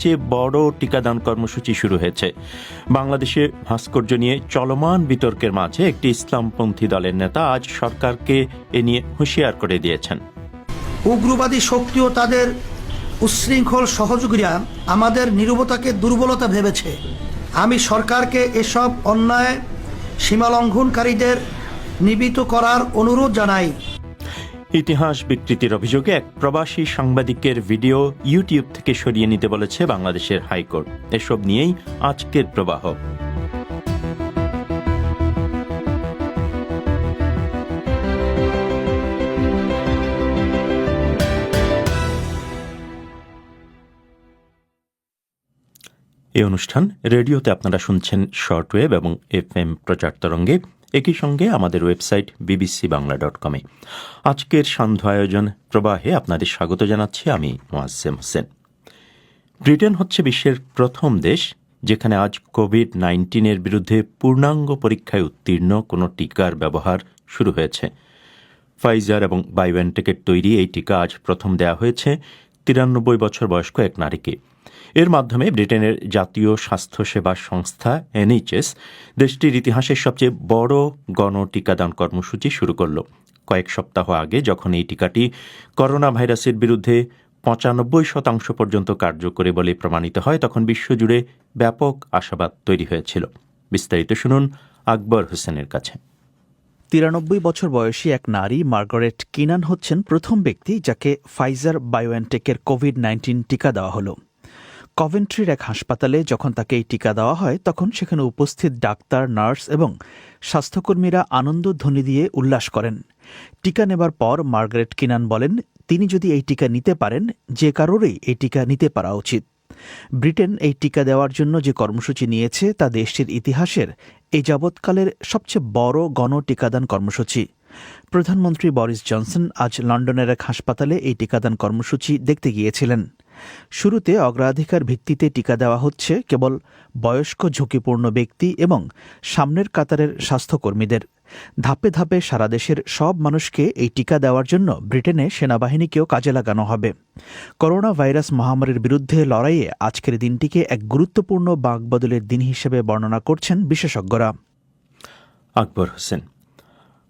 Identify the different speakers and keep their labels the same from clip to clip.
Speaker 1: চেয়ে বড় টিকাদান কর্মসূচি শুরু হয়েছে। বাংলাদেশে ভাস্কর্য নিয়ে চলমান বিতর্কের মাঝে একটি ইসলামপন্থী দলের নেতা আজ সরকারকে এ নিয়ে হুঁশিয়ার করে দিয়েছেন।
Speaker 2: উগ্রবাদী শক্তি ও তাদের উচ্ছৃঙ্খল সহযোগীরা আমাদের নিরবতাকে দুর্বলতা ভেবেছে। আমি সরকারকে এসব অন্যায় সীমালঙ্ঘনকারীদের নিবিত করার অনুরোধ জানাই।
Speaker 1: ইতিহাস বিকৃতির অভিযোগে এক প্রবাসী সাংবাদিকের ভিডিও ইউটিউব থেকে সরিয়ে নিতে বলেছে বাংলাদেশের হাইকোর্ট। এসব নিয়েই আজকের প্রবাহ। এই অনুষ্ঠান রেডিওতে আপনারা শুনছেন শর্ট ওয়েভ এবং এফ এম প্রচার তরঙ্গে। একই সঙ্গে আমাদের ওয়েবসাইট বিবিসি বাংলা ডট কমে। আজকের সান্ধ্য আয়োজন প্রবাহে আপনাদের স্বাগত জানাচ্ছি আমি মোয়াজ্জেম হোসেন। ব্রিটেন হচ্ছে বিশ্বের প্রথম দেশ যেখানে আজ কোভিড নাইন্টিনের বিরুদ্ধে পূর্ণাঙ্গ পরীক্ষায় উত্তীর্ণ কোনো টিকার ব্যবহার শুরু হয়েছে। ফাইজার এবং বায়োএনটেকের তৈরি এই টিকা আজ প্রথম দেয়া হয়েছে তিরানব্বই বছর বয়স্ক এক নারীকে। এর মাধ্যমে ব্রিটেনের জাতীয় স্বাস্থ্যসেবা সংস্থা এনএইচএস দেশটির ইতিহাসের সবচেয়ে বড় গণ টিকাদান কর্মসূচি শুরু করল। কয়েক সপ্তাহ আগে যখন এই টিকাটি করোনা ভাইরাসের বিরুদ্ধে পঁচানব্বই শতাংশ পর্যন্ত কার্যকরী বলে প্রমাণিত হয়, তখন বিশ্বজুড়ে ব্যাপক আশাবাদ তৈরি হয়েছিল। বিস্তারিত শুনুন আকবর হোসেনের কাছে।
Speaker 3: তিরানব্বই বছর বয়সী এক নারী মার্গারেট কিনান হচ্ছেন প্রথম ব্যক্তি যাকে ফাইজার বায়োএনটেকের কোভিড নাইন্টিন টিকা দেওয়া হলো। কভেন্ট্রির এক হাসপাতালে যখন তাকে এই টিকা দেওয়া হয়, তখন সেখানে উপস্থিত ডাক্তার, নার্স এবং স্বাস্থ্যকর্মীরা আনন্দ ধ্বনি দিয়ে উল্লাস করেন। টিকা নেবার পর মার্গারেট কিনান বলেন, তিনি যদি এই টিকা নিতে পারেন, যে কারোরই এই টিকা নিতে পারা উচিত। ব্রিটেন এই টিকা দেওয়ার জন্য যে কর্মসূচি নিয়েছে, তা দেশটির ইতিহাসের এই যাবৎকালের সবচেয়ে বড় গণ টিকাদান কর্মসূচি। প্রধানমন্ত্রী বরিস জনসন আজ লন্ডনের এক হাসপাতালে এই টিকাদান কর্মসূচি দেখতে গিয়েছিলেন। শুরুতে অগ্রাধিকার ভিত্তিতে টিকা দেওয়া হচ্ছে কেবল বয়স্ক, ঝুঁকিপূর্ণ ব্যক্তি এবং সামনের কাতারের স্বাস্থ্যকর্মীদের। ধাপে ধাপে সারা দেশের সব মানুষকে এই টিকা দেওয়ার জন্য ব্রিটেনে সেনাবাহিনীকেও কাজে লাগানো হবে। করোনা ভাইরাস মহামারীর বিরুদ্ধে লড়াইয়ে আজকের দিনটিকে এক গুরুত্বপূর্ণ বাগবদলের দিন হিসেবে বর্ণনা করছেন বিশেষজ্ঞরা।
Speaker 1: আকবর হোসেন।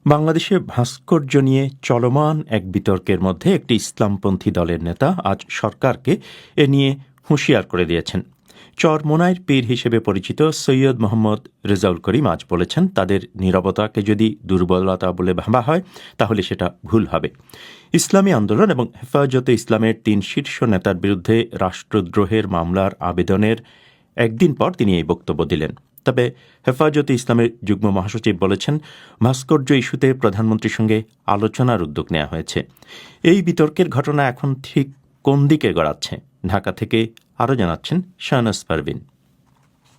Speaker 1: বাংলাদেশে ভাস্কর্য নিয়ে চলমান এক বিতর্কের মধ্যে একটি ইসলামপন্থী দলের নেতা আজ সরকারকে এ নিয়ে হুঁশিয়ার করে দিয়েছেন। চরমোনাইর পীর হিসেবে পরিচিত সৈয়দ মোহাম্মদ রেজাউল করিম আজ বলেছেন, তাদের নীরবতাকে যদি দুর্বলতা বলে ভাবা হয়, তাহলে সেটা ভুল হবে। ইসলামী আন্দোলন এবং হেফাজতে ইসলামের তিন শীর্ষ নেতার বিরুদ্ধে রাষ্ট্রদ্রোহের মামলার আবেদনের একদিন পর তিনি এই বক্তব্য দিলেন। তবে হেফাজতে ইসলামের যুগ্ম মহাসচিব বলেছেন, ভাস্কর্য ইস্যুতে প্রধানমন্ত্রীর সঙ্গে আলোচনার উদ্যোগ নেওয়া হয়েছে। এই বিতর্কের ঘটনা এখন ঠিক কোন দিকে গড়াচ্ছে? ঢাকা থেকে আরও জানাচ্ছেন শাহনাজ পারভিন।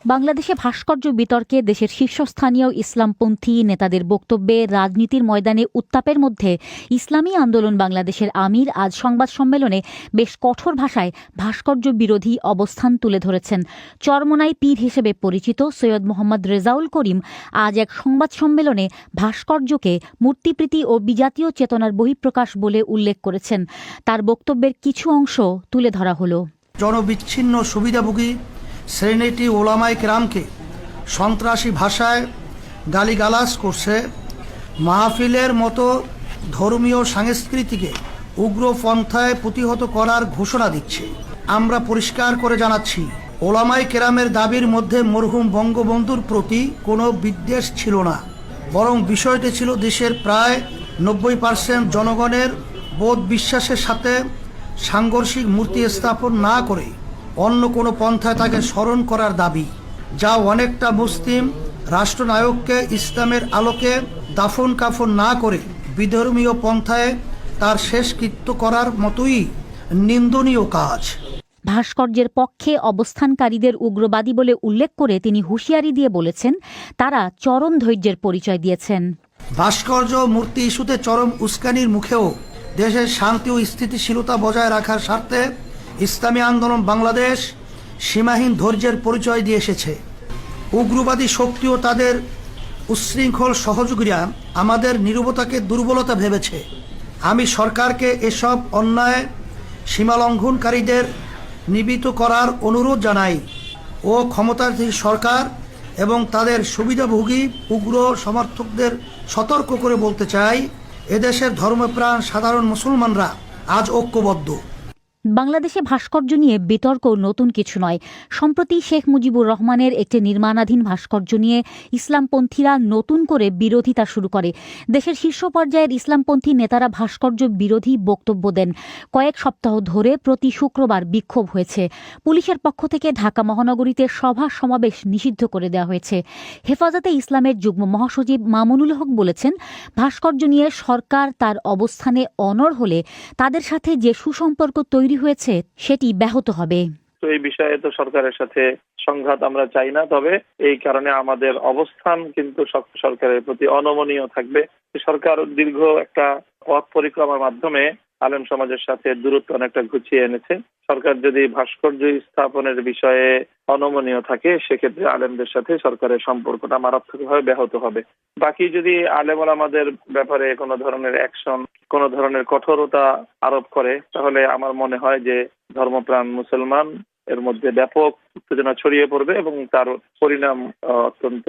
Speaker 4: বাংলাদেশে ভাস্কর্য বিতর্কে দেশের শীর্ষস্থানীয় ইসলামপন্থী নেতাদের বক্তব্যে রাজনীতির ময়দানে উত্তাপের মধ্যে ইসলামী আন্দোলন বাংলাদেশের আমির আজ সংবাদ সম্মেলনে বেশ কঠোর ভাষায় ভাস্কর্য বিরোধী অবস্থান তুলে ধরেছেন। চরমোনাই পীর হিসেবে পরিচিত সৈয়দ মোহাম্মদ রেজাউল করিম আজ এক সংবাদ সম্মেলনে ভাস্কর্যকে মূর্তিপ্রীতি ও বিজাতীয় চেতনার বহিঃপ্রকাশ বলে উল্লেখ করেছেন। তার বক্তব্যের কিছু অংশ তুলে ধরা হলো।
Speaker 2: জনবিচ্ছিন্ন সুবিধাভোগী শ্রেণীটি ওলামাই কেরামকে সন্ত্রাসী ভাষায় গালিগালাজ করছে। মাহফিলের মতো ধর্মীয় সংস্কৃতিকে উগ্রপন্থায় প্রতিহত করার ঘোষণা দিচ্ছে। আমরা পরিষ্কার করে জানাচ্ছি ওলামাই কেরামের দাবির মধ্যে মরহুম বঙ্গবন্ধুর প্রতি কোনো বিদ্বেষ ছিল না। বরং বিষয়টি ছিল দেশের প্রায় নব্বই পার্সেন্ট জনগণের বোধ বিশ্বাসের সাথে সাংঘর্ষিক মূর্তি স্থাপন না করে অন্য কোনো পন্থায় তাকে স্মরণ করার দাবি যা অনেকটা মুসলিম রাষ্ট্রনায়ককে ইসলামের আলোকে দাফন কাফন না করে বিধর্মীয় পন্থায় তার শেষকৃত্য করার মতোই নিন্দনীয় কাজ।
Speaker 4: ভাস্কর্যের পক্ষে অবস্থানকারীদের উগ্রবাদী বলে উল্লেখ করে তিনি হুঁশিয়ারি দিয়ে বলেছেন তারা চরম ধৈর্যের পরিচয় দিয়েছেন।
Speaker 2: ভাস্কর্য মূর্তি ইস্যুতে চরম উস্কানির মুখেও দেশের শান্তি ও স্থিতিশীলতা বজায় রাখার স্বার্থে ইসলামী আন্দোলন বাংলাদেশ সীমাহীন ধৈর্যের পরিচয় দিয়ে এসেছে। উগ্রবাদী শক্তিও তাদের উচ্ছৃঙ্খল সহযোগীরা আমাদের নিরবতাকে দুর্বলতা ভেবেছে। আমি সরকারকে এসব অন্যায় সীমালঙ্ঘনকারীদের নিবিত করার অনুরোধ জানাই ও ক্ষমতাধীন সরকার এবং তাদের সুবিধাভোগী উগ্র সমর্থকদের সতর্ক করে বলতে চাই, এদেশের ধর্মপ্রাণ সাধারণ মুসলমানরা আজ ঐক্যবদ্ধ।
Speaker 4: বাংলাদেশে ভাস্কর্য নিয়ে বিতর্ক নতুন কিছু নয়। সম্প্রতি শেখ মুজিবুর রহমানের একটি নির্মাণাধীন ভাস্কর্য নিয়ে ইসলামপন্থীরা নতুন করে বিরোধিতা শুরু করে। দেশের শীর্ষ পর্যায়ের ইসলামপন্থী নেতারা ভাস্কর্য বিরোধী বক্তব্য দেন। কয়েক সপ্তাহ ধরে প্রতি শুক্রবার বিক্ষোভ হয়েছে। পুলিশের পক্ষ থেকে ঢাকা মহানগরীতে সভা সমাবেশ নিষিদ্ধ করে দেওয়া হয়েছে। হেফাজতে ইসলামের যুগ্ম মহাসচিব মামুনুল হক বলেছেন, ভাস্কর্য নিয়ে সরকার তার অবস্থানে অনড় হলে তাদের সাথে যে সুসম্পর্ক তৈরি হয়েছে, সেটি ব্যাহত হবে।
Speaker 5: তো এই বিষয়ে তো সরকারের সাথে সংঘাত আমরা চাই না, তবে এই কারণে আমাদের অবস্থান কিন্তু সরকারের প্রতি অনমনীয় থাকবে। সরকার দীর্ঘ একটা পথ পরিক্রমার মাধ্যমে আলেম সমাজের সাথে দূরত্ব অনেকটা ঘুচিয়ে এনেছে। সরকার যদি ভাস্কর্য স্থাপনের বিষয়ে অনমনীয় থাকে, সেক্ষেত্রে আলেমদের সাথে সরকারের সম্পর্কটা মারাত্মকভাবে ব্যাহত হবে। বাকি যদি আলেম আমাদের ব্যাপারে কোনো ধরনের অ্যাকশন কোনো ধরনের কঠোরতা আরোপ করে, তাহলে আমার মনে হয় যে ধর্মপ্রাণ মুসলমান এর মধ্যে ব্যাপক উত্তেজনা ছড়িয়ে পড়বে এবং তার পরিণাম অত্যন্ত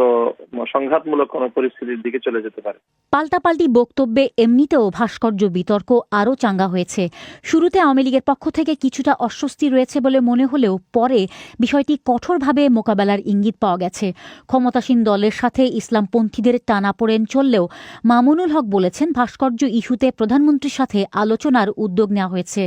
Speaker 5: সংঘাতমূলক কোনো পরিস্থিতির দিকে চলে যেতে পারে।
Speaker 4: পাল্টাপাল্টি বক্তব্যে এমনিতেও ভাস্কর্য বিতর্ক আরও চাঙ্গা হয়েছে। শুরুতে আওয়ামী লীগের পক্ষ থেকে কিছুটা অস্বস্তি রয়েছে বলে মনে হলেও পরে বিষয়টি কঠোরভাবে মোকাবেলার ইঙ্গিত পাওয়া গেছে। ক্ষমতাসীন দলের সাথে ইসলামপন্থীদের টানাপোড়েন চললেও মামুনুল হক বলেছেন, ভাস্কর্য ইস্যুতে প্রধানমন্ত্রীর সাথে আলোচনার উদ্যোগ নেওয়া হয়েছে।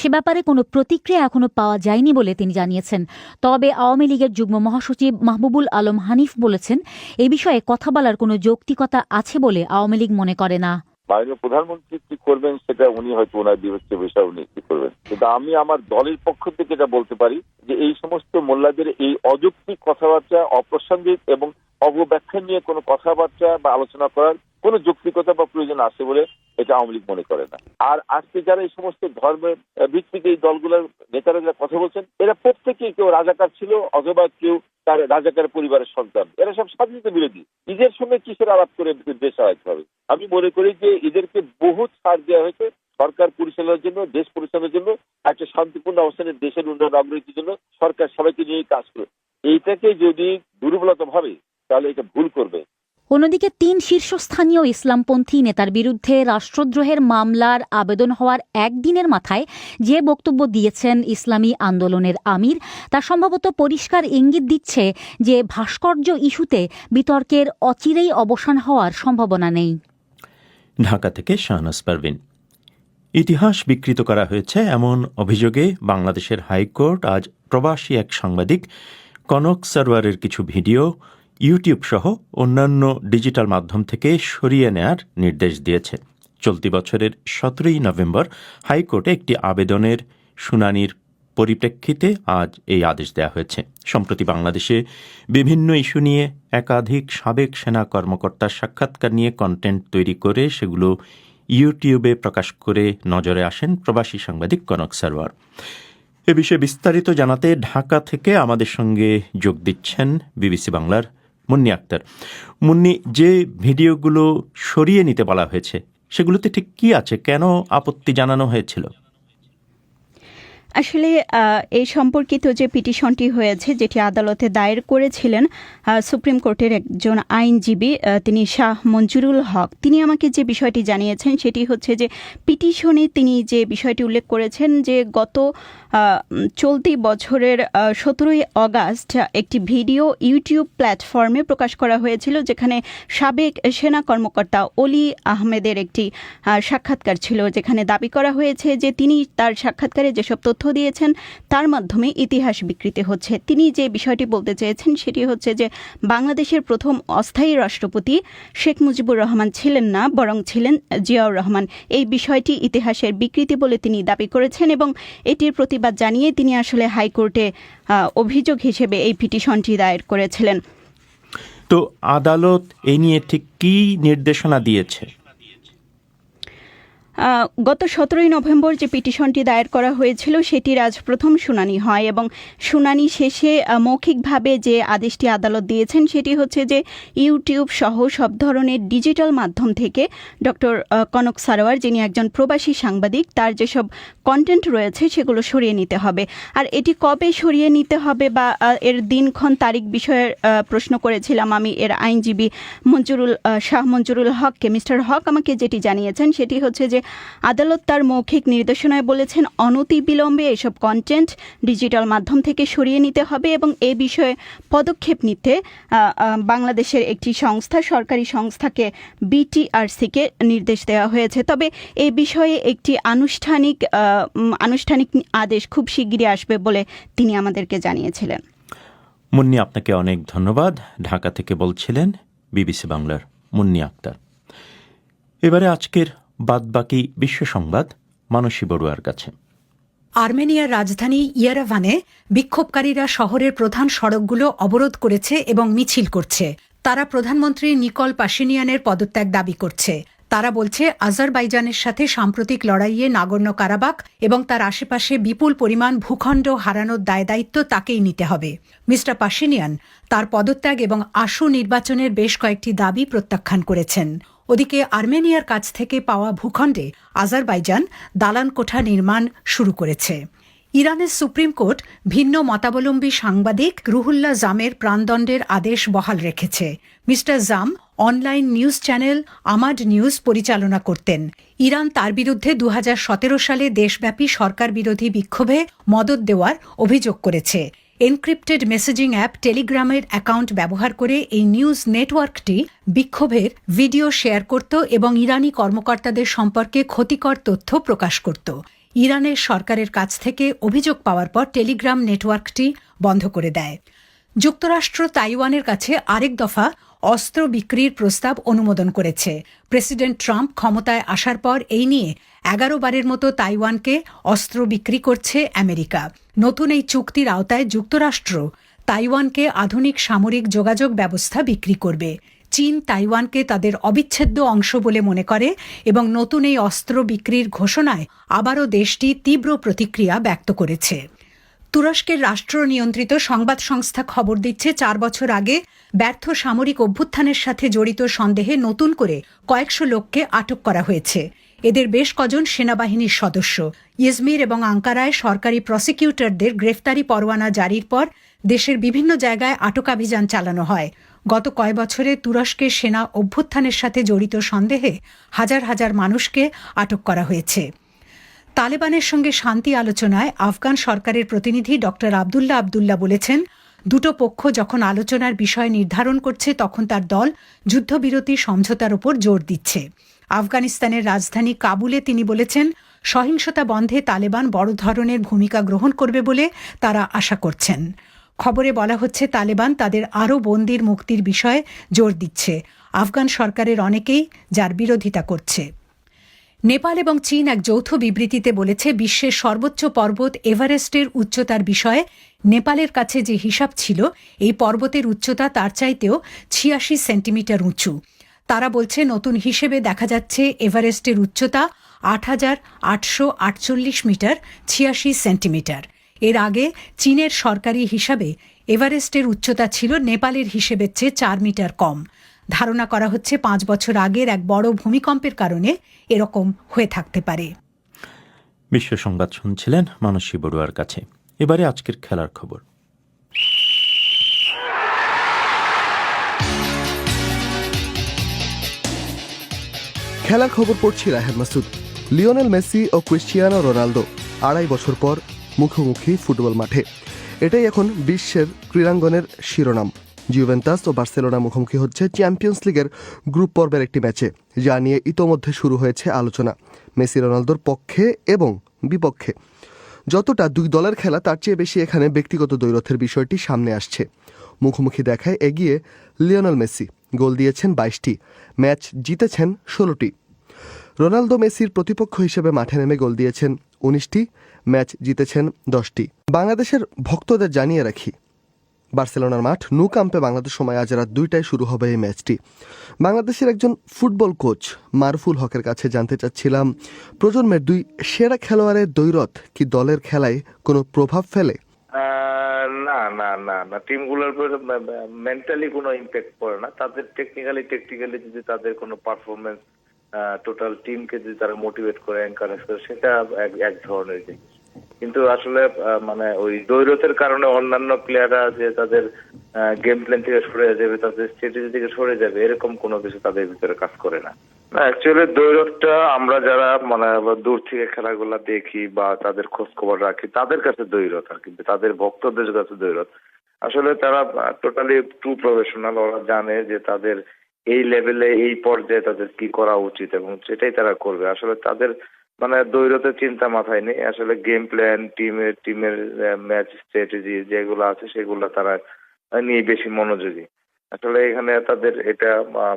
Speaker 4: সে ব্যাপারে কোনো প্রতিক্রিয়া এখনও পাওয়া যায়নি বলে তিনি জানিয়েছেন। তবে আওয়ামী লীগের যুগ্ম মহাসচিব মাহবুবুল আলম হানিফ বলেছেন, এ বিষয়ে কথা বলার কোনো যৌক্তিকতা আছে বলে আওয়ামী লীগ মনে করে না।
Speaker 6: মাননীয় প্রধানমন্ত্রী কি করবেন সেটা উনি হয়তো ওনার বিবেচ্য বিষয় উনি কি করবেন। কিন্তু আমি আমার দলের পক্ষ থেকে এটা বলতে পারি যে এই সমস্ত মোল্লাদের এই অযৌক্তিক কথাবার্তা, অপ্রাসঙ্গিক এবং অবব্যাখ্যা নিয়ে কোনো কথাবার্তা বা আলোচনা করার কোনো যৌক্তিকতা বা প্রয়োজন আছে বলে এটা আওয়ামী মনে করে না। আর আজকে যারা এই সমস্ত ধর্মের আহ, ভিত্তিক এই দলগুলোর নেতারা যারা কথা বলছেন এরা প্রত্যেকেই কেউ রাজাকার ছিল অথবা কেউ তার রাজাকার পরিবারের সন্তান। এরা সব স্বাধীনতা বিরোধী। ঈদের সঙ্গে কিসের আলাপ করে দেশ চালাতে হবে? আমি মনে করি যে এদেরকে বহু ছাড় দেওয়া হয়েছে সরকার পরিচালনার জন্য দেশ পরিচালনার জন্য একটা শান্তিপূর্ণ অবস্থানে দেশের উন্নয়ন অগ্রগতির জন্য সরকার সবাইকে নিয়ে কাজ করে। এইটাকে যদি দুর্বলতা ভাবে তাহলে এটা ভুল করবে।
Speaker 4: অন্যদিকে তিন শীর্ষস্থানীয় ইসলামপন্থী নেতার বিরুদ্ধে রাষ্ট্রদ্রোহের মামলার আবেদন হওয়ার একদিনের মাথায় যে বক্তব্য দিয়েছেন ইসলামী আন্দোলনের আমির তা সম্ভবত পরিষ্কার ইঙ্গিত দিচ্ছে যে ভাস্কর্য ইস্যুতে বিতর্কের অচিরেই অবসান হওয়ার সম্ভাবনা নেই।
Speaker 1: ঢাকা থেকে শাহনাজ পারভিন। ইতিহাস বিকৃত করা হয়েছে এমন অভিযোগে বাংলাদেশের হাইকোর্ট আজ প্রবাসী এক সাংবাদিক কনক সারওয়ারের কিছু ভিডিও ইউটিউব সহ অন্যান্য ডিজিটাল মাধ্যম থেকে সরিয়ে নেয়ার নির্দেশ দিয়েছে। চলতি বছরের সতেরোই নভেম্বর হাইকোর্টে একটি আবেদনের শুনানির পরিপ্রেক্ষিতে আজ এই আদেশ দেওয়া হয়েছে। সম্প্রতি বাংলাদেশে বিভিন্ন ইস্যু নিয়ে একাধিক সাবেক সেনা কর্মকর্তার সাক্ষাৎকার নিয়ে কন্টেন্ট তৈরি করে সেগুলো ইউটিউবে প্রকাশ করে নজরে আসেন প্রবাসী সাংবাদিক কনক সারওয়ার এ বিষয়ে বিস্তারিত জানাতে ঢাকা থেকে আমাদের সঙ্গে যোগ দিচ্ছেন বিবিসি বাংলার মুন্নি আক্তার। মুন্নি, যে ভিডিওগুলো সরিয়ে নিতে বলা হয়েছে, সেগুলোতে ঠিক কি আছে? কেন আপত্তি জানানো হয়েছিল?
Speaker 7: আসলে এই সম্পর্কিত যে পিটিশনটি হয়েছে, যেটি আদালতে দায়ের করেছিলেন সুপ্রিম কোর্টের একজন আইনজীবী তিনি শাহ মঞ্জুরুল হক। তিনি আমাকে যে বিষয়টি জানিয়েছেন, সেটি হচ্ছে যে পিটিশনে তিনি যে বিষয়টি উল্লেখ করেছেন যে গত চলতি বছরের সতেরোই অগাস্ট একটি ভিডিও ইউটিউব প্ল্যাটফর্মে প্রকাশ করা হয়েছিল, যেখানে সাবেক সেনা কর্মকর্তা অলি আহমেদের একটি সাক্ষাৎকার ছিল, যেখানে দাবি করা হয়েছে যে তিনি তার সাক্ষাৎকারে যেসব তথ্য দিয়েছেন, তার মাধ্যমে ইতিহাস বিকৃতি হচ্ছে। তিনি যে বিষয়টি বলতে চেয়েছেন, সেটি হচ্ছে যে বাংলাদেশের প্রথম অস্থায়ী রাষ্ট্রপতি শেখ মুজিবুর রহমান ছিলেন না, বরং ছিলেন জিয়াউর রহমান। এই বিষয়টি ইতিহাসের বিকৃতি বলে তিনি দাবি করেছেন এবং এটির প্রতিবাদ জানিয়ে তিনি আসলে হাইকোর্টে অভিযোগ হিসেবে এই পিটিশনটি দায়ের করেছিলেন।
Speaker 1: তো আদালত এ নিয়ে ঠিক কি নির্দেশনা দিয়েছে?
Speaker 7: গত সতেরোই নভেম্বর যে পিটিশনটি দায়ের করা হয়েছিল, সেটির আজ প্রথম শুনানি হয় এবং শুনানি শেষে মৌখিকভাবে যে আদেশটি আদালত দিয়েছেন, সেটি হচ্ছে যে ইউটিউব সহ সব ধরনের ডিজিটাল মাধ্যম থেকে ডক্টর কনক সারোয়ার, যিনি একজন প্রবাসী সাংবাদিক, তার যেসব কন্টেন্ট রয়েছে, সেগুলো সরিয়ে নিতে হবে। আর এটি কবে সরিয়ে নিতে হবে বা এর দিনক্ষণ তারিখ বিষয়ে প্রশ্ন করেছিলাম আমি এর আইনজীবী মঞ্জুরুল শাহ মঞ্জুরুল হককে। মিস্টার হক আমাকে যেটি জানিয়েছেন, সেটি হচ্ছে যে আদালত তার মৌখিক নির্দেশনায় বলেছেন, অনতি বিলম্বে এসব কন্টেন্ট ডিজিটাল মাধ্যম থেকে সরিয়ে নিতে হবে এবং এ বিষয়ে পদক্ষেপ নিতে বাংলাদেশের একটি সংস্থা, সরকারি সংস্থাকে বিটিআরসিকে নির্দেশ দেওয়া হয়েছে। তবে এ বিষয়ে একটি আনুষ্ঠানিক আনুষ্ঠানিক আদেশ খুব শিগগিরই আসবে বলে তিনি আমাদেরকে জানিয়েছিলেন।
Speaker 1: মুন্নি, আপনাকে অনেক ধন্যবাদ। ঢাকা থেকে বলছিলেন বিবিসি বাংলার মুন্নি আক্তার। এবারে আজকের বাদবাকি বিশ্ব সংবাদ, মানসী বড়ুয়ার কাছে।
Speaker 8: আর্মেনিয়ার রাজধানী ইয়ারাভানে বিক্ষোভকারীরা শহরের প্রধান সড়কগুলো অবরোধ করেছে এবং মিছিল করছে। তারা প্রধানমন্ত্রী নিকল পাশিনিয়ানের পদত্যাগ দাবি করছে। তারা বলছে, আজারবাইজানের সাথে সাম্প্রতিক লড়াইয়ে নাগর্ণ কারাবাক এবং তার আশেপাশে বিপুল পরিমাণ ভূখণ্ড হারানোর দায় দায়িত্ব তাকেই নিতে হবে। মিস্টার পাশিনিয়ান তার পদত্যাগ এবং আশু নির্বাচনের বেশ কয়েকটি দাবি প্রত্যাখ্যান করেছেন। ওদিকে আর্মেনিয়ার কাছ থেকে পাওয়া ভূখণ্ডে আজারবাইজান দালান কোঠা নির্মাণ শুরু করেছে। ইরানের সুপ্রিম কোর্ট ভিন্ন মতাবলম্বী সাংবাদিক রুহুল্লাহ জামের প্রাণদণ্ডের আদেশ বহাল রেখেছে। Mister Zam online news channel Amad news পরিচালনা করতেন। ইরান তার বিরুদ্ধে দু হাজার সতেরো সালে দেশব্যাপী সরকার বিরোধী বিক্ষোভে মদত দেওয়ার অভিযোগ করেছে। এনক্রিপ্টেড মেসেজিং অ্যাপ টেলিগ্রামের অ্যাকাউন্ট ব্যবহার করে এই নিউজ নেটওয়ার্কটি বিক্ষোভের ভিডিও শেয়ার করত এবং ইরানি কর্মকর্তাদের সম্পর্কে ক্ষতিকর তথ্য প্রকাশ করত। ইরানের সরকারের কাছ থেকে অভিযোগ পাওয়ার পর টেলিগ্রাম নেটওয়ার্কটি বন্ধ করে দেয়। যুক্তরাষ্ট্র তাইওয়ানের কাছে আরেক দফা অস্ত্র বিক্রির প্রস্তাব অনুমোদন করেছে। প্রেসিডেন্ট ট্রাম্প ক্ষমতায় আসার পর এই নিয়ে এগারো বারের মতো তাইওয়ানকে অস্ত্র বিক্রি করছে আমেরিকা। নতুন এই চুক্তির আওতায় যুক্তরাষ্ট্র তাইওয়ানকে আধুনিক সামরিক যোগাযোগ ব্যবস্থা বিক্রি করবে। চীন তাইওয়ানকে তাদের অবিচ্ছেদ্য অংশ বলে মনে করে এবং নতুন এই অস্ত্র বিক্রির ঘোষণায় আবারও দেশটি তীব্র প্রতিক্রিয়া ব্যক্ত করেছে। তুরস্কের রাষ্ট্র নিয়ন্ত্রিত সংবাদ সংস্থা খবর দিচ্ছে, চার বছর আগে ব্যর্থ সামরিক অভ্যুত্থানের সাথে জড়িত সন্দেহে নতুন করে কয়েকশো লোককে আটক করা হয়েছে। এদের বেশ কজন সেনাবাহিনীর সদস্য। ইজমির এবং আঙ্কারায় সরকারি প্রসিকিউটরদের গ্রেফতারি পরোয়ানা জারির পর দেশের বিভিন্ন জায়গায় আটকাভিযান চালানো হয়। গত কয় বছরে তুরস্কের সেনা অভ্যুত্থানের সাথে জড়িত সন্দেহে হাজার হাজার মানুষকে আটক করা হয়েছে। তালেবানের সঙ্গে শান্তি আলোচনায় আফগান সরকারের প্রতিনিধি ড. আবদুল্লাহ আবদুল্লাহ বলেছেন, দুটো পক্ষ যখন আলোচনার বিষয় নির্ধারণ করছে তখন তার দল যুদ্ধবিরতি সমঝোতার ওপর জোর দিচ্ছে। আফগানিস্তানের রাজধানী কাবুলে তিনি বলেছেন, সহিংসতা বন্ধে তালেবান বড় ধরনের ভূমিকা গ্রহণ করবে বলে তারা আশা করছেন। খবরে বলা হচ্ছে, তালেবান তাদের আরও বন্দির মুক্তির বিষয়ে জোর দিচ্ছে। আফগান সরকারের অনেকেই যার বিরোধিতা করছে। নেপাল এবং চীন এক যৌথ বিবৃতিতে বলেছে, বিশ্বের সর্বোচ্চ পর্বত এভারেস্টের উচ্চতার বিষয়ে নেপালের কাছে যে হিসাব ছিল, এই পর্বতের উচ্চতা তার চাইতেও ছিয়াশি সেন্টিমিটার উঁচু। তারা বলছে নতুন হিসেবে দেখা যাচ্ছে এভারেস্টের উচ্চতা আট হাজার আটশো আটচল্লিশ মিটার, ছিয়াশি সেন্টিমিটার। এর আগে চীনের সরকারি হিসাবে এভারেস্টের উচ্চতা ছিল নেপালের হিসেবের চেয়ে চার মিটার কম। ধারণা করা হচ্ছে পাঁচ বছর আগের এক বড় ভূমিকম্পের কারণে এরকম হয়ে থাকতে পারে।
Speaker 1: বিশ্ব সংবাদ শুনছিলেন মানসী বড়ুয়ার কাছে। এবারে আজকের খেলার খবর।
Speaker 9: খেলার খবর পড়ছি রাহেন মাসুদ। লিওনেল মেসি ও ক্রিশ্চিয়ানো রোনালদো আড়াই বছর পর মুখোমুখি ফুটবল মাঠে। এটাই এখন বিশ্বের ক্রীড়াঙ্গনের শিরোনাম। জুভেন্টাস ও বার্সেলোনা মুখোমুখি হচ্ছে চ্যাম্পিয়ন্স লিগের গ্রুপ পর্বের একটি ম্যাচে, যা নিয়ে ইতোমধ্যে শুরু হয়েছে আলোচনা, মেসি রোনালদোর পক্ষে এবং বিপক্ষে। যতটা দুই দলের খেলা, তার চেয়ে বেশি এখানে ব্যক্তিগত দৈরথের বিষয়টি সামনে আসছে। মুখোমুখি দেখায় এগিয়ে লিওনেল মেসি। গোল দিয়েছেন বাইশটি, ম্যাচ জিতেছেন ষোলোটি। রোনালদো মেসির প্রতিপক্ষ হিসেবে মাঠে নেমে গোল দিয়েছেন উনিশটি, ম্যাচ জিতেছেন দশটি। বাংলাদেশের ভক্তদের জানিয়ে রাখি, বার্সেলোনার মাঠ নু কাম্পে বাংলাদেশ সময় আজ রাত দুইটায় শুরু হবে এই ম্যাচটি। বাংলাদেশের একজন ফুটবল কোচ মারফুল হকের কাছে জানতে চাচ্ছিলাম, প্রজন্মের দুই সেরা খেলোয়াড়ের দৈরত কি দলের খেলায় কোনো প্রভাব ফেলে?
Speaker 10: না না না না, টিমগুলোর মেন্টালি কোনো ইম্প্যাক্ট পড়ে না। তাদের টেকনিক্যালি টেকনিক্যালি যদি তাদের কোনো পারফরমেন্স টোটাল টিমকে যদি তারা মোটিভেট করে এনকারেজ করে, সেটা এক ধরনের জিনিস। কিন্তু আসলে মানে ওই দৈরতের কারণে অন্যান্য প্লেয়াররা যে তাদের গেম প্ল্যান থেকে সরে যাবে, তাদের স্ট্র্যাটেজি থেকে সরে যাবে, এরকম কোনো কিছু তাদের ভিতরে কাজ করে না। না অ্যাকচুয়ালি দৈরতটা আমরা যারা মানে দূর থেকে খেলাগুলা দেখি বা তাদের খোঁজ খবর রাখি, তাদের কাছে দৈরত আর কিন্তু তাদের ভক্তদের কাছে দৈরত আসলে তারা টোটালি ট্রু প্রফেশনাল ওরা জানে যে তাদের এই লেভেলে এই পর্যায়ে তাদের কি করা উচিত এবং সেটাই তারা করবে। আসলে তাদের মানে দৈরতে চিন্তা মাথায় নেই। আসলে গেম প্ল্যান টিমের টিমের ম্যাচ স্ট্র্যাটেজি যেগুলো আছে সেগুলো তারা নিয়ে বেশি মনোযোগী। আসলে এখানে তাদের এটা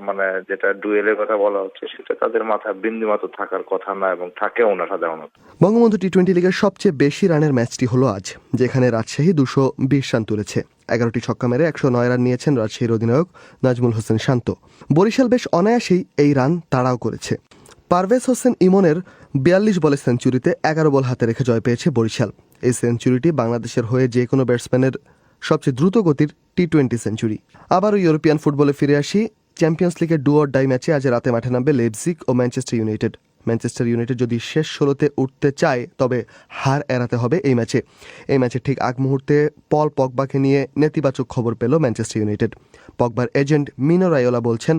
Speaker 10: মানে যেটা ডুয়েলের কথা বলা হচ্ছে, সেটা তাদের মাথায় বিন্দুমাত্র থাকার কথা না এবং থাকেও না সাধারণত।
Speaker 9: বঙ্গবন্ধু টি টোয়েন্টি লিগের সবচেয়ে বেশি রানের ম্যাচটি হলো আজ, যেখানে রাজশাহী দুশো বিশ রান তুলেছে। এগারোটি ছক্কা মেরে একশো নয় রান নিয়েছেন রাজশাহীর অধিনায়ক নাজমুল হোসেন শান্ত। বরিশাল বেশ অনায়াসেই এই রান তাড়াও করেছে। পারভেজ হোসেন ইমনের বিয়াল্লিশ বলে সেঞ্চুরিতে এগারো বল হাতে রেখে জয় পেয়েছে বরিশাল। এই সেঞ্চুরিটি বাংলাদেশের হয়ে যে কোনো ব্যাটসম্যানের সবচেয়ে দ্রুত গতির টি টোয়েন্টি সেঞ্চুরি আবারও ইউরোপিয়ান ফুটবলে ফিরে আসি। চ্যাম্পিয়ন্স লিগের ডু অর ডাই ম্যাচে আজ রাতে মাঠে নামবে লেপজিক ও ম্যানচেস্টার ইউনাইটেড ম্যানচেস্টার ইউনাইটেড যদি শেষ ষোলোতে উঠতে চায়, তবে হার এড়াতে হবে এই ম্যাচে এই ম্যাচের ঠিক আগ মুহূর্তে পল পগবাকে নিয়ে নেতিবাচক খবর পেল ম্যানচেস্টার ইউনাইটেড পগবার এজেন্ট মিনো রায়োলা বলছেন,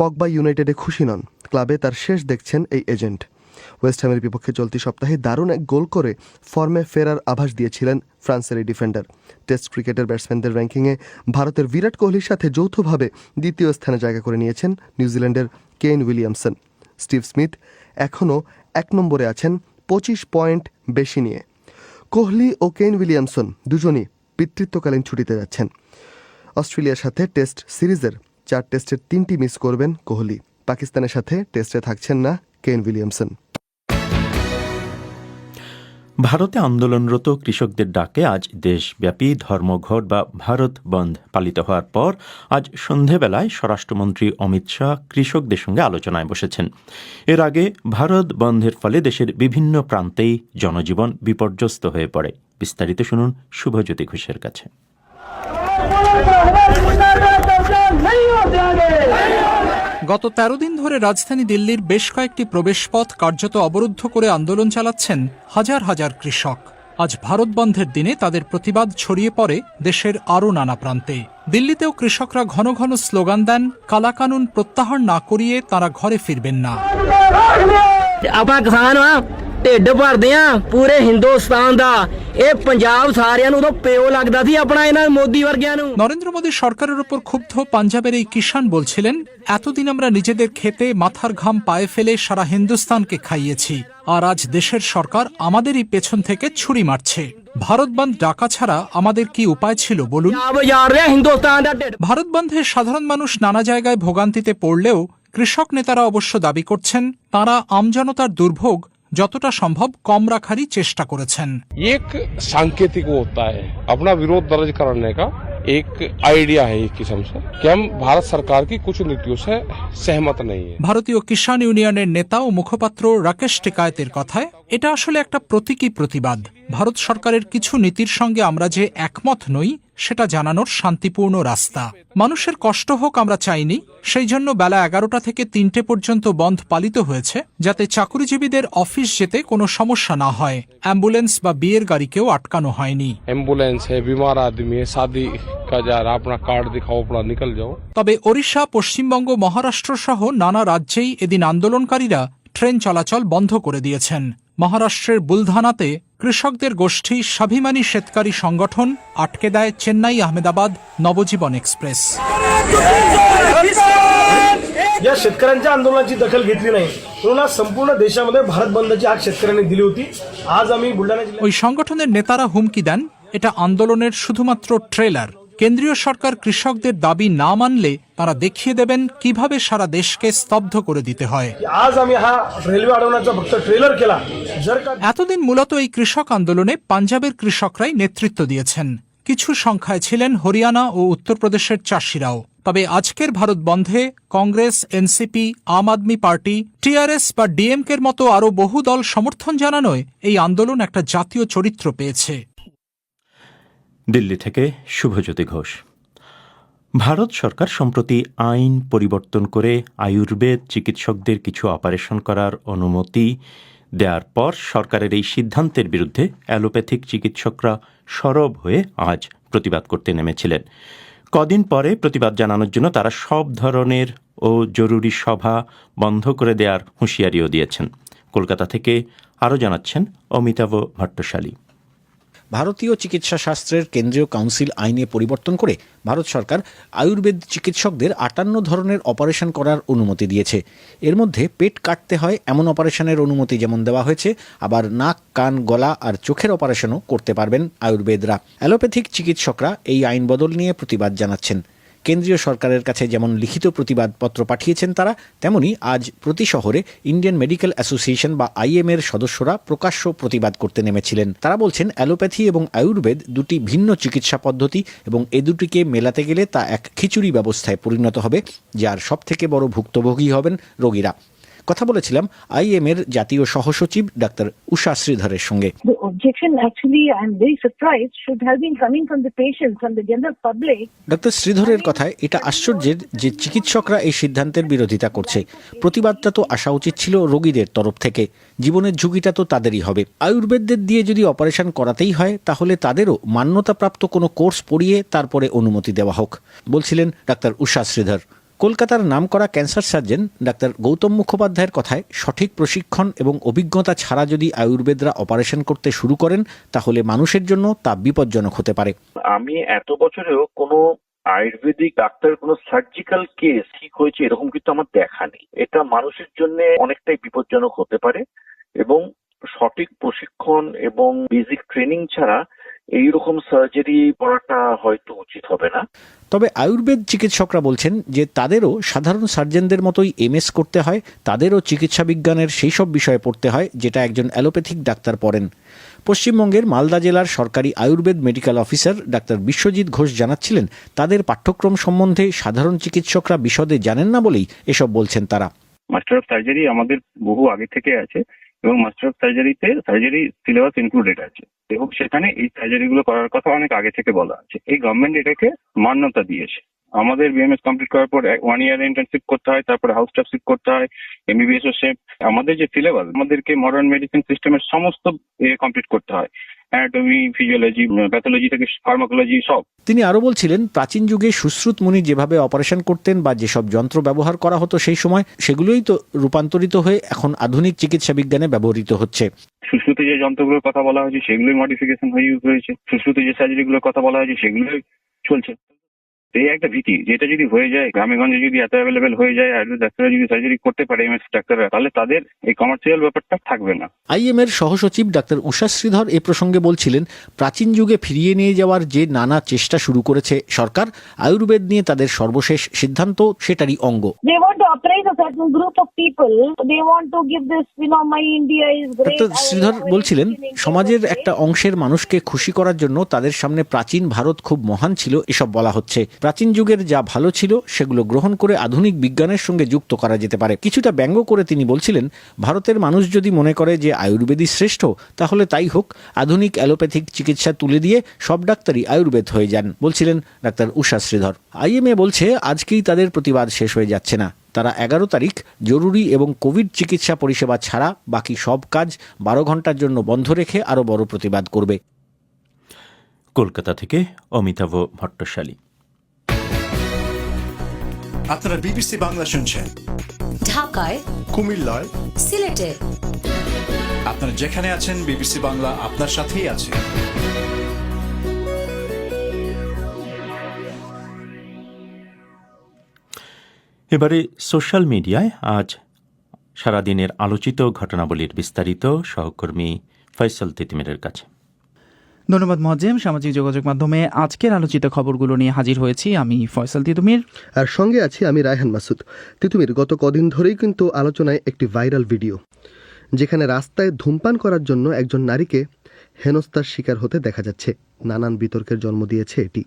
Speaker 9: পগবা ইউনাইটেডে খুশি নন। ক্লাবে তার শেষ দেখছেন এই এজেন্ট ওয়েস্ট হ্যামের বিপক্ষে চলতি সপ্তাহে দারুণ এক গোল করে ফর্মে ফেরার আভাস দিয়েছিলেন ফ্রান্সের এই ডিফেন্ডার। টেস্ট ক্রিকেটের ব্যাটসম্যানদের র্যাঙ্কিংয়ে ভারতের বিরাট কোহলির সাথে যৌথভাবে দ্বিতীয় স্থানে জায়গা করে নিয়েছেন নিউজিল্যান্ডের কেন উইলিয়ামসন। স্টিভ স্মিথ এখনও এক নম্বরে আছেন, পঁচিশ পয়েন্ট বেশি নিয়ে। কোহলি ও কেন উইলিয়ামসন দুজনই পিতৃত্বকালীন ছুটিতে যাচ্ছেন। অস্ট্রেলিয়ার সাথে টেস্ট সিরিজের চার টেস্টের তিনটি মিস করবেন কোহলি। পাকিস্তানের সাথে টেস্টে থাকছেন না কেন উইলিয়ামসন।
Speaker 1: ভারতে আন্দোলনরত কৃষকদের ডাকে আজ দেশব্যাপী ধর্মঘট বা ভারত বন্ধ পালিত হওয়ার পর আজ সন্ধেবেলায় স্বরাষ্ট্রমন্ত্রী অমিত শাহ কৃষকদের সঙ্গে আলোচনায় বসেছেন এর আগে ভারত বন্ধের ফলে দেশের বিভিন্ন প্রান্তেই জনজীবন বিপর্যস্ত হয়ে পড়ে বিস্তারিত শুনুন শুভজ্যোতি ঘোষের কাছে
Speaker 11: গত ১৩ দিন ধরে রাজধানী দিল্লির বেশ কয়েকটি প্রবেশপথ কার্যত অবরুদ্ধ করে আন্দোলন চালাচ্ছেন হাজার হাজার কৃষক। আজ ভারত বন্ধের দিনে তাদের প্রতিবাদ ছড়িয়ে পড়ে দেশের আরও নানা প্রান্তে। দিল্লিতেও কৃষকরা ঘন ঘন স্লোগান দেন, কালাকানুন প্রত্যাহার না করিয়ে তারা ঘরে ফিরবেন না।
Speaker 12: ਢਿੱਡ ਭਰਦੇ ਆ ਪੂਰੇ ਹਿੰਦੁਸਤਾਨ ਦਾ ਇਹ ਪੰਜਾਬ ਸਾਰਿਆਂ ਨੂੰ ਤਾਂ ਪਿਓ ਲੱਗਦਾ ਸੀ ਆਪਣਾ ਇਹਨਾਂ ਮੋਦੀ ਵਰਗਿਆਂ ਨੂੰ
Speaker 11: নরেন্দ্র মোদী সরকারের উপর ক্ষুব্ধ পাঞ্জাবের এই কিষান বলছিলেন এতদিন আমরা নিজেদের খেতে মাথার ঘাম পায়ে ফেলে সারা হিন্দুস্তানকে খাইয়েছি আর আজ দেশের সরকার আমাদেরই পেছন থেকে ছুরি মারছে ভারত বন্ধ ডাকা ছাড়া আমাদের কি উপায় ছিল বলুন
Speaker 12: ਪੰਜਾਬ ਉਜਾੜ ਰਿਹਾ ਹਿੰਦੁਸਤਾਨ ਦਾ ਢਿੱਡ
Speaker 11: ভারত বন্ধে সাধারণ মানুষ নানা জায়গায় ভোগান্তিতে পড়লেও কৃষক নেতারা অবশ্য দাবি করছেন তারা আমজনতার দুর্ভোগ যতটা সম্ভব কম রাখারই চেষ্টা করেছেন
Speaker 13: एक सांकेतिक वो होता है अपना विरोध दर्ज करने का एक आइडिया है एक किस्म से कि हम भारत सरकार की कुछ नीतियों से सहमत नहीं है
Speaker 11: ভারতীয় কিষাণ ইউনিয়নের নেতা ও মুখপাত্র রাকেশ টিকায়েতের কথায় এটা আসলে একটা প্রতীকী প্রতিবাদ ভারত সরকারের কিছু নীতির সঙ্গে আমরা যে একমত নই সেটা জানানোর শান্তিপূর্ণ রাস্তা। মানুষের কষ্ট হোক আমরা চাইনি সেই জন্য বেলা এগারোটা থেকে তিনটে পর্যন্ত বন্ধ পালিত হয়েছে যাতে চাকুরিজীবীদের অফিস যেতে কোনো সমস্যা না হয়। অ্যাম্বুলেন্স বা বিয়ের গাড়িকেও আটকানো হয়নি।
Speaker 13: অ্যাম্বুলেন্স বিমার আদমি শাদি আপনার কার্ড দেখাও আপনার নিকল যাও।
Speaker 11: তবে ওড়িশা পশ্চিমবঙ্গ মহারাষ্ট্র সহ নানা রাজ্যেই এদিন আন্দোলনকারীরা ট্রেন চলাচল বন্ধ করে দিয়েছেন। মহারাষ্ট্রের বুলধানাতে কৃষকদের গোষ্ঠী স্বাভিমানী শেতকারী সংগঠন আটকে দেয় চেন্নাই আহমেদাবাদ নবজীবন এক্সপ্রেস
Speaker 14: या शेतकऱ्यांच्या आंदोलनाची दखल घेतली नाही म्हणून आज संपूर्ण देशामध्ये भारत बंदची आग शेतकऱ्यांनी दिली होती आज आम्ही बुलढाणा जिल्ह्यात
Speaker 11: ওই সংগঠনের নেতারা হুমকি দেন এটা আন্দোলনের শুধুমাত্র ট্রেলার কেন্দ্রীয় সরকার কৃষকদের দাবি না মানলে তারা দেখিয়ে দেবেন কিভাবে সারা দেশকে স্তব্ধ করে দিতে হয়
Speaker 14: की आज आम्ही हा रेल्वे अडवण्याचा फक्त ट्रेलर केला जर का
Speaker 11: এতদিন মূলত এই কৃষক আন্দোলনে পাঞ্জাবের কৃষকরাই নেতৃত্ব দিয়েছেন কিছু সংখ্যায় ছিলেন হরিয়ানা ও উত্তরপ্রদেশের চাষিরাও তবে আজকের ভারত বন্ধে Congress NCP Aam Aadmi party TRS বা ডিএমকের মতো আরও বহু দল সমর্থন জানানোয় এই আন্দোলন একটা জাতীয় চরিত্র পেয়েছে
Speaker 1: দিল্লি থেকে শুভজ্যোতি ঘোষ। ভারত সরকার সম্প্রতি আইন পরিবর্তন করে আয়ুর্বেদ চিকিৎসকদের কিছু অপারেশন করার অনুমতি দেওয়ার পর সরকারের এই সিদ্ধান্তের বিরুদ্ধে অ্যালোপ্যাথিক চিকিৎসকরা সরব হয়ে আজ প্রতিবাদ করতে নেমেছিলেন। কদিন পরে প্রতিবাদ জানানোর জন্য তারা সব ধরনের ও জরুরি সভা বন্ধ করে দেওয়ার হুঁশিয়ারিও দিয়েছেন। কলকাতা থেকে আরও জানাচ্ছেন অমিতাভ ভট্টশালী
Speaker 15: ভারতীয় চিকিৎসা শাস্ত্রের কেন্দ্রীয় কাউন্সিল আইনে পরিবর্তন করে ভারত সরকার আয়ুর্বেদ চিকিৎসকদের আটান্ন ধরনের অপারেশন করার অনুমতি দিয়েছে। এর মধ্যে পেট কাটতে হয় এমন অপারেশনের অনুমতি যেমন দেওয়া হয়েছে, আবার নাক, কান, গলা আর চোখের অপারেশনও করতে পারবেন আয়ুর্বেদরা। অ্যালোপ্যাথিক চিকিৎসকরা এই আইন বদল নিয়ে প্রতিবাদ জানাচ্ছেন। কেন্দ্রীয় সরকারের কাছে যেমন লিখিত প্রতিবাদপত্র পাঠিয়েছেন তারা, তেমনি আজ প্রতি শহরে ইন্ডিয়ান মেডিকেল অ্যাসোসিয়েশন বা আইএম এর সদস্যরা প্রকাশ্য প্রতিবাদ করতে নেমেছিলেন। তারা বলছেন, অ্যালোপ্যাথি এবং আয়ুর্বেদ দুটি ভিন্ন চিকিৎসা পদ্ধতি এবং এ দুটিকে মেলাতে গেলে তা এক খিচুড়ি ব্যবস্থায় পরিণত হবে, যার সবথেকে বড় ভুক্তভোগী হবেন রোগীরা। কথা বলেছিলাম আইএম এর জাতীয় সহসচিব ডাক্তার উষা শ্রীধরের সঙ্গে. ডক্টর শ্রীধরের কথায় এটা আশ্চর্যের যে চিকিৎসকরা এই সিদ্ধান্তের বিরোধিতা করছে। প্রতিবাদটা তো আসা উচিত ছিল রোগীদের তরফ থেকে। জীবনের ঝুঁকিটা তো তাদেরই হবে। আয়ুর্বেদদের দিয়ে যদি অপারেশন করাতেই হয় তাহলে তাদেরও মান্যতাপ্রাপ্ত কোনো কোর্স পড়িয়ে তারপরে অনুমতি দেওয়া হোক বলছিলেন ডাক্তার উষা শ্রীধর। কলকাতার নামকরা ক্যান্সার সার্জন ডাক্তার গৌতম মুখোপাধ্যায়ের কথায় সঠিক প্রশিক্ষণ এবং অভিজ্ঞতা ছাড়া যদি আয়ুর্বেদরা অপারেশন করতে শুরু করেন, তাহলে মানুষের জন্য তা বিপজ্জনক হতে পারে।
Speaker 16: আমি এত বছরেও কোনো আয়ুর্বেদিক ডাক্তার, কোনো সার্জিক্যাল কেস ঠিক হয়েছে এরকম কিন্তু আমার দেখা নেই। এটা মানুষের জন্য অনেকটাই বিপজ্জনক হতে পারে এবং সঠিক প্রশিক্ষণ এবং বেসিক ট্রেনিং ছাড়া এইরকম সার্জারি করাটা হয়তো উচিত হবে না।
Speaker 15: তবে আয়ুর্বেদ চিকিৎসকরা বলছেন যে তাদেরও সাধারণ সার্জনদের মতোই এমএস করতে হয় তাদেরও চিকিৎসা বিজ্ঞানের সেই সব বিষয়ে পড়তে হয় যেটা একজন অ্যালোপ্যাথিক ডাক্তার পড়েন। পশ্চিমবঙ্গের মালদা জেলার সরকারি Ayurveda medical officer doctor Biswajit Ghosh জানাচ্ছিলেন তাদের পাঠ্যক্রম সম্বন্ধে সাধারণ চিকিৎসকরা বিশদে জানেন না বলেই এসব বলছেন তারা।
Speaker 17: মাস্টার অফ সার্জারি আমাদের বহু আগে থেকে আছে। এবং মাস্টার অফ সার্জারিতে সার্জারি সিলেবাস ইনক্লুডেড আছে। এবং সেখানে এই সার্জারি গুলো করার কথা অনেক আগে থেকে বলা আছে। এই গভর্নমেন্ট এটাকে মান্যতা দিয়েছে। আমাদের বিএমএস কমপ্লিট করার পর ওয়ান ইয়ার ইন্টার্নশিপ করতে হয়, তারপরে হাউস স্টাফশিপ করতে হয় এমবিবিএস ও সেম আমাদের যে সিলেবাস আমাদেরকে মডার্ন মেডিসিন সিস্টেমের সমস্ত কমপ্লিট করতে হয়। অ্যানাটমি ফিজিওলজি প্যাথোলজি থেকে ফার্মাকোলজি সব।
Speaker 15: তিনি আরও বলছিলেন প্রাচীন যুগে সুশ্রুত মুনি যেভাবে অপারেশন করতেন বা যেসব যন্ত্র ব্যবহার করা হতো সেই সময় সেগুলোই তো রূপান্তরিত হয়ে এখন আধুনিক চিকিৎসা বিজ্ঞানে ব্যবহৃত হচ্ছে।
Speaker 17: সুশ্রুতে যে যন্ত্রগুলোর কথা বলা হয়েছে সেগুলোই মডিফিকেশন হয়ে ইউজ হয়েছে সুশ্রুতে যে সার্জারিগুলোর কথা বলা হয়েছে সেগুলোই চলছে। এই একটা ভীতি যেটা যদি হয়ে যায় গ্রামে গঞ্জে যদি এত অ্যাভেলেবেল হয়ে যায় আর ডাক্তাররা যদি সার্জারি করতে পারে এমএস ডাক্তাররা তাহলে তাদের এই কমার্শিয়াল ব্যাপারটা থাকবে না।
Speaker 15: আইএম এর সহসচিব ডাক্তার উষা শ্রীধর এ প্রসঙ্গে বলছিলেন প্রাচীন যুগে ফিরিয়ে নিয়ে যাওয়ার যে নানা চেষ্টা শুরু করেছে সরকার আয়ুর্বেদ নিয়ে তাদের সর্বশেষ সিদ্ধান্ত সেটারই অঙ্গ। শ্রীধর বলছিলেন সমাজের একটা অংশের মানুষকে খুশি করার জন্য তাদের সামনে প্রাচীন ভারত খুব মহান ছিল এসব বলা হচ্ছে। প্রাচীন যুগের যা ভালো ছিল সেগুলো গ্রহণ করে আধুনিক বিজ্ঞানের সঙ্গে যুক্ত করা যেতে পারে। কিছুটা ব্যঙ্গ করে তিনি বলছিলেন, ভারতের মানুষ যদি মনে করে যে আয়ুর্বেদই শ্রেষ্ঠ, তাহলে তাই হোক, আধুনিক অ্যালোপ্যাথিক চিকিৎসা তুলে দিয়ে সব ডাক্তারই আয়ুর্বেদ হয়ে যান, বলছিলেন ডাক্তার উষা শ্রীধর। আইএমএ বলছে, আজকেই তাদের প্রতিবাদ শেষ হয়ে যাচ্ছে না। তারা এগারো তারিখ জরুরি এবং কোভিড চিকিৎসা পরিষেবা ছাড়া বাকি সব কাজ বারো ঘণ্টার জন্য বন্ধ রেখে আরও বড় প্রতিবাদ করবে।
Speaker 1: কলকাতা থেকে অমিতাভ ভট্টশালী
Speaker 18: আপনারা বিবিসি বাংলা শুনছেন।
Speaker 19: ঢাকায়
Speaker 18: কুমিল্লায়।
Speaker 19: সিলেটে।
Speaker 18: আপনারা যেখানে আছেন বিবিসি বাংলা আপনার সাথেই আছে।
Speaker 1: এবারে সোশ্যাল মিডিয়ায় আজ সারাদিনের আলোচিত ঘটনাবলীর বিস্তারিত সহকর্মী ফয়সাল তিতিমিরের কাছে।
Speaker 20: ধন্যবাদ মজ্জেম সামাজিক যোগাযোগ মাধ্যমে আজকের আলোচিত খবরগুলো নিয়ে হাজির হয়েছি আমি ফয়সাল তিতুমির।
Speaker 9: আর সঙ্গে আছি আমি রায়হান মাসুদ। তিতুমির, গত কদিন ধরেই কিন্তু আলোচনায় একটি ভাইরাল ভিডিও, যেখানে রাস্তায় ধূমপান করার জন্য একজন নারীকে হেনস্থার শিকার হতে দেখা যাচ্ছে। নানান বিতর্কের জন্ম দিয়েছে এটি।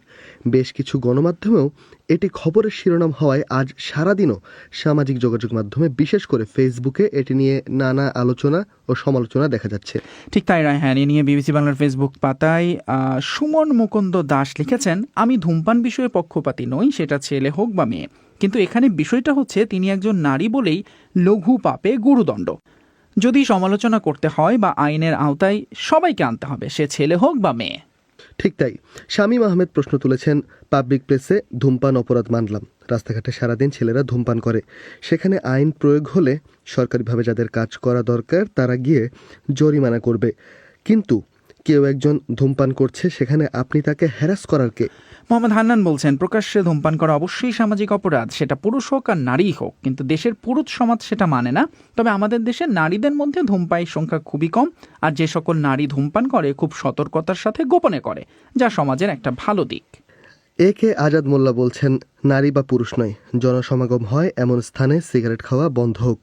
Speaker 9: বেশ কিছু গণমাধ্যমেও এটি খবরের শিরোনাম হওয়ায় আজ সারাদিনও সামাজিক যোগাযোগ মাধ্যমে, বিশেষ করে ফেসবুকে, এটি নিয়ে নানা আলোচনা ও সমালোচনা দেখা যাচ্ছে।
Speaker 20: ঠিক তাই, রায়হান, এ নিয়ে বিবিসি বাংলার ফেসবুক পাতায় সুমন মুকুন্দ দাস লিখেছেন, আমি ধূমপান বিষয়ে পক্ষপাতী নই, সেটা ছেলে হোক বা মেয়ে। কিন্তু এখানে বিষয়টা হচ্ছে, তিনি একজন নারী বলেই লঘু পাপে গুরুদণ্ড। যদি সমালোচনা করতে হয় বা আইনের আওতায় সবাইকে আনতে হবে, সে ছেলে হোক বা মেয়ে।
Speaker 9: ঠিক তাই। শামীম আহমেদ প্রশ্ন তুলেছেন, পাবলিক প্লেসে ধূমপান অপরাধ মানলাম। রাস্তাঘাটে সারাদিন ছেলেরা ধূমপান করে। সেখানে আইন প্রয়োগ হলে সরকারিভাবে যাদের কাজ করা দরকার, তারা গিয়ে জরিমানা করবে। কিন্তু কেউ একজন ধূমপান করছে সেখানে আপনি তাকে হ্যারাস করার কে?
Speaker 20: মোহাম্মদ হান্নান বলছেন প্রকাশ্যে ধূমপান করা অবশ্যই সামাজিক অপরাধ সেটা পুরুষ হোক আর নারী হোক কিন্তু দেশের পুরুষ সমাজ সেটা মানে না। তবে আমাদের দেশে নারীদের মধ্যে ধূমপায়ের সংখ্যা খুবই কম আর যে সকল নারী ধূমপান করে খুব সতর্কতার সাথে গোপনে করে যা সমাজের একটা ভালো দিক।
Speaker 9: এ কে আজাদ মোল্লা বলছেন নারী বা পুরুষ নয় জনসমাগম হয় এমন স্থানে সিগারেট খাওয়া বন্ধ হোক।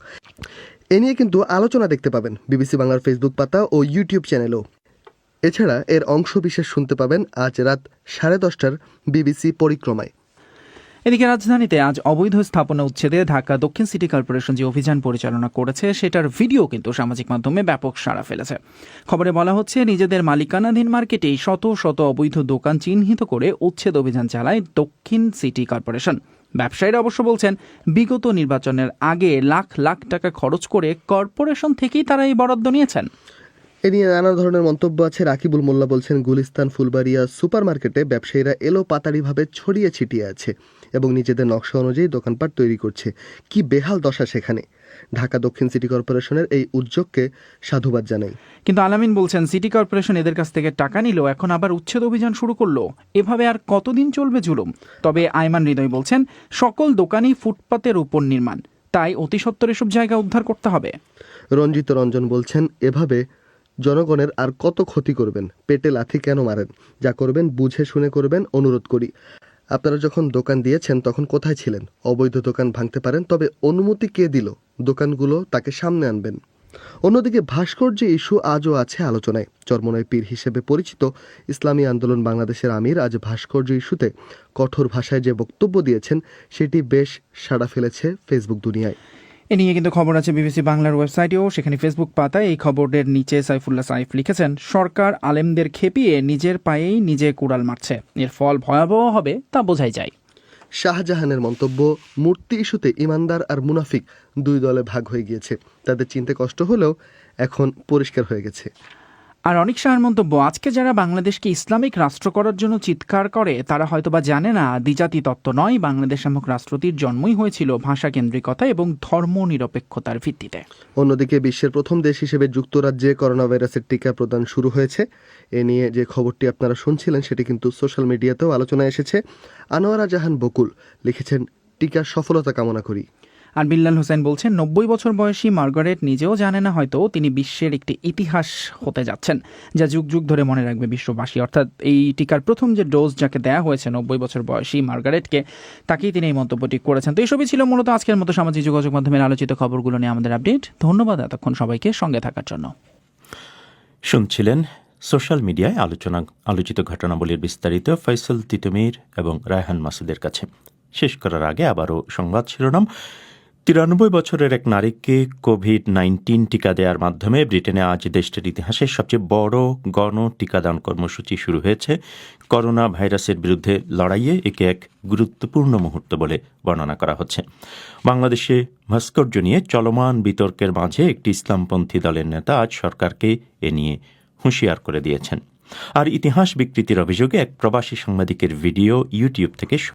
Speaker 9: এ নিয়ে কিন্তু আলোচনা দেখতে পাবেন বিবিসি বাংলার ফেসবুক পাতা ও ইউটিউব চ্যানেলেও। এছাড়া এর অংশ বিশেষ শুনতে পাবেন আজ রাত সাড়ে দশটার বিবিসি পরিক্রমায়।
Speaker 20: এদিকে রাজধানীতে আজ অবৈধ স্থাপনা উচ্ছেদে ঢাকা দক্ষিণ সিটি কর্পোরেশন যে অভিযান পরিচালনা করেছে, সেটার ভিডিও কিন্তু সামাজিক মাধ্যমে ব্যাপক সাড়া ফেলেছে। খবরে বলা হচ্ছে, নিজেদের মালিকানাধীন মার্কেটেই শত শত অবৈধ দোকান চিহ্নিত করে উচ্ছেদ অভিযান চালায় দক্ষিণ সিটি কর্পোরেশন। ব্যবসায়ীরা অবশ্য বলছেন, বিগত নির্বাচনের আগে লাখ লাখ টাকা খরচ করে কর্পোরেশন থেকেই তারা এই বরাদ্দ নিয়েছেন।
Speaker 9: এ নিয়ে নানা ধরনের মন্তব্য আছে। রাকিবুল মোল্লা বলছেন গুলিস্তান ফুলবাড়িয়া সুপার মার্কেটে ব্যবসায়ীরা এলো পাতাড়িভাবে ছড়িয়ে ছিটিয়ে আছে এবং নিজেদের নকশা অনুযায়ী দোকানপাট তৈরি করছে। কি বেহাল দশা সেখানে। ঢাকা দক্ষিণ সিটি কর্পোরেশনের এই উদ্যোগকে সাধুবাদ জানাই।
Speaker 20: কিন্তু আলামিন বলছেন সিটি কর্পোরেশন এদের কাছ থেকে টাকা নিল এখন আবার উচ্ছেদ অভিযান শুরু করল। এভাবে আর কতদিন চলবে জুলুম? তবে আইমান হৃদয় বলছেন সকল দোকানই ফুটপাতের উপর নির্মাণ। তাই অতি সত্বর এসব জায়গা উদ্ধার করতে হবে।
Speaker 9: রঞ্জিত রঞ্জন বলছেন এভাবে জনগণের আর কত ক্ষতি করবেন? পেটে লাথি কেন মারেন? যা করবেন, বুঝে শুনে করবেন, অনুরোধ করি। আপনারা যখন দোকান দিয়েছেন, তখন কোথায় ছিলেন? অবৈধ দোকান ভাঙতে পারেন, তবে অনুমতি কে দিল? দোকানগুলো তাকে সামনে আনবেন। অন্যদিকে ভাস্কর্য ইস্যু আজও আছে আলোচনায়। চরমনয় পীর হিসেবে পরিচিত ইসলামী আন্দোলন বাংলাদেশের আমির আজ ভাস্কর্য ইস্যুতে কঠোর ভাষায় যে বক্তব্য দিয়েছেন, সেটি বেশ সাড়া ফেলেছে ফেসবুক দুনিয়ায়।
Speaker 20: এ নিয়ে কিন্তু খবর আছে বিবিসি বাংলার ওয়েবসাইটেও। সেখানে ফেসবুক পাতায় এই খবরের নিচে সাইফুল্লাহ সাইফ লিখেছেন, সরকার আলেমদের খেপিয়ে নিজের পায়েই নিজে কুড়াল মারছে। এর ফল ভয়াবহ হবে তা বোঝাই যায়।
Speaker 9: শাহজাহানের মন্তব্য, মূর্তি ইস্যুতে ইমানদার আর মুনাফিক দুই দলে ভাগ হয়ে গিয়েছে। তাদের চিনতে কষ্ট হলেও এখন পরিষ্কার হয়ে গেছে।
Speaker 20: আর অনেক শাহের মন্তব্য, আজকে যারা বাংলাদেশকে ইসলামিক রাষ্ট্র করার জন্য চিৎকার করে, তারা হয়তোবা জানে না, দ্বিজাতি তত্ত্ব নয়, বাংলাদেশ নামক রাষ্ট্রটির জন্মই হয়েছিল ভাষা কেন্দ্রিকতা এবং ধর্ম নিরপেক্ষতার ভিত্তিতে।
Speaker 9: অন্যদিকে বিশ্বের প্রথম দেশ হিসেবে যুক্তরাজ্যে করোনা ভাইরাসের টিকা প্রদান শুরু হয়েছে। এ নিয়ে যে খবরটি আপনারা শুনছিলেন, সেটি কিন্তু সোশ্যাল মিডিয়াতেও আলোচনায় এসেছে। আনোয়ারা জাহান বকুল লিখেছেন, টিকার সফলতা কামনা করি।
Speaker 20: আর বিল্লাল হোসেন বলছেন, নব্বই বছর বয়সী মার্গারেট নিজেও জানে না হয়তো তিনি বিশ্বের একটি ইতিহাস হতে যাচ্ছেন, যা যুগ যুগ ধরে মনে রাখবে বিশ্ববাসী। অর্থাৎ এই টিকার প্রথম যে ডোজ যাকে দেয়া হয়েছে নব্বই বছর বয়সী মার্গারেটকে, তাকেই তিনি এই মন্তব্যটি করেছেন। তো এইসবই ছিল মূলত আজকের মতো সামাজিক যোগাযোগ মাধ্যমের আলোচিত খবরগুলো নিয়ে আমাদের আপডেট। ধন্যবাদ এতক্ষণ সবাইকে সঙ্গে থাকার জন্য।
Speaker 1: শুনছিলেন সোশ্যাল মিডিয়ায় আলোচনা, আলোচিত ঘটনাবলীর বিস্তারিত ফয়সল তিতুমির এবং রায়হান মাসুদের কাছে। শেষ করার আগে আবারও সংবাদ শিরোনাম। তিরানব্বই বছরের এক নারীকে কোভিড নাইন্টিন টিকা দেওয়ার মাধ্যমে ব্রিটেনে আজ দেশটির ইতিহাসের সবচেয়ে বড় গণ টিকাদান কর্মসূচি শুরু হয়েছে। করোনা ভাইরাসের বিরুদ্ধে লড়াইয়ে একে এক গুরুত্বপূর্ণ মুহূর্ত বলে বর্ণনা করা হচ্ছে। বাংলাদেশে ভাস্কর্য নিয়ে চলমান বিতর্কের মাঝে একটি ইসলামপন্থী দলের নেতা আজ সরকারকে এ নিয়ে হুঁশিয়ার করে দিয়েছেন। আর ইতিহাস বিকৃতির অভিযোগে এক প্রবাসী সাংবাদিকের ভিডিও ইউটিউব থেকে